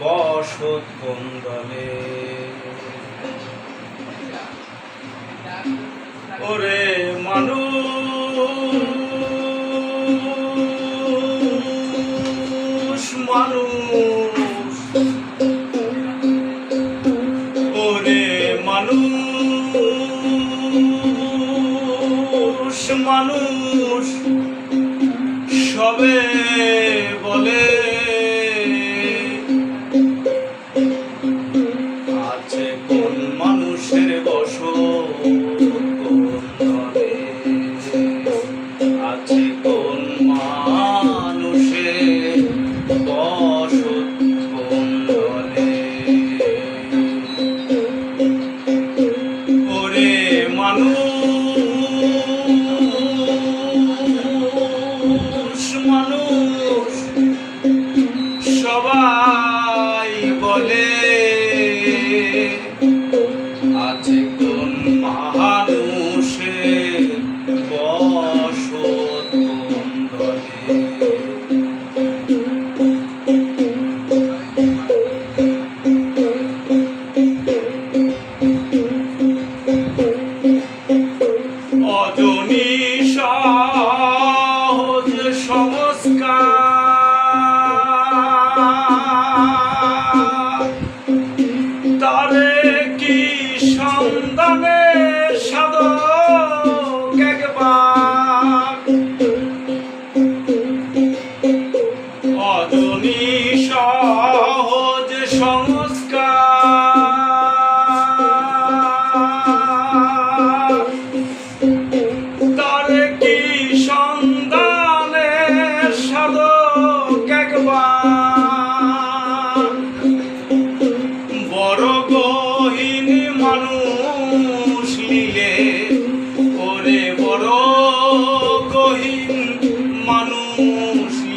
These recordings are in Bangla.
বসত কোন্দলে ওরে মানুষ মানুষ। ওরে মানুষ মানুষ। সবে Bye.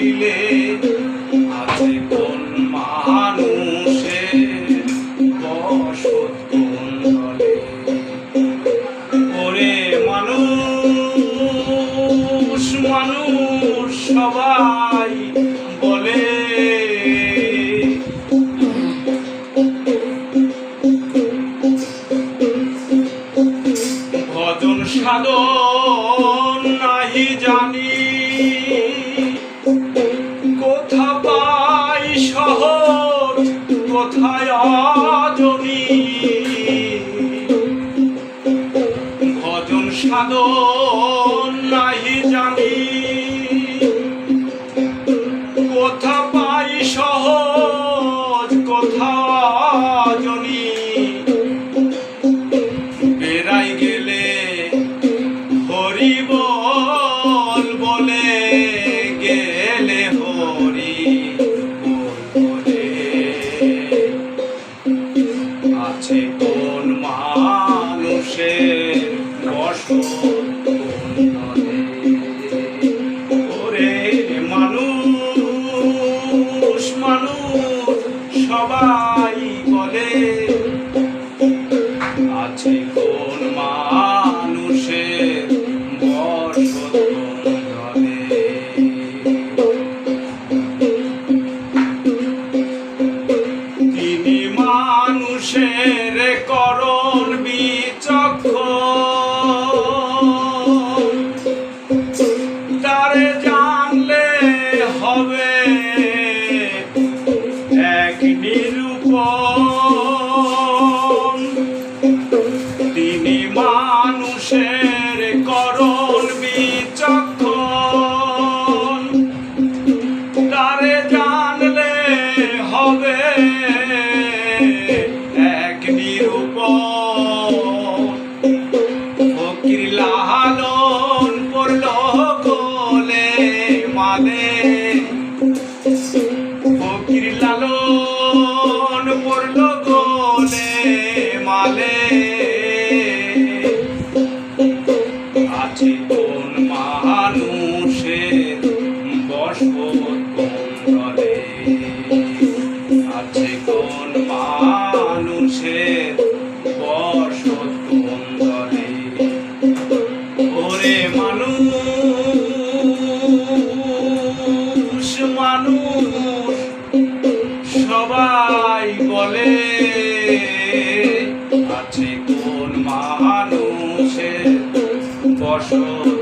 দিলে আছে কোন মানুষের বসত কোন ওরে মানুষ মানুষ সবাই John Hallelujah. পাদে ফকির লালন পড়ল গোলে মালে। আছে কোন বসবত আছে কোন বসত বসত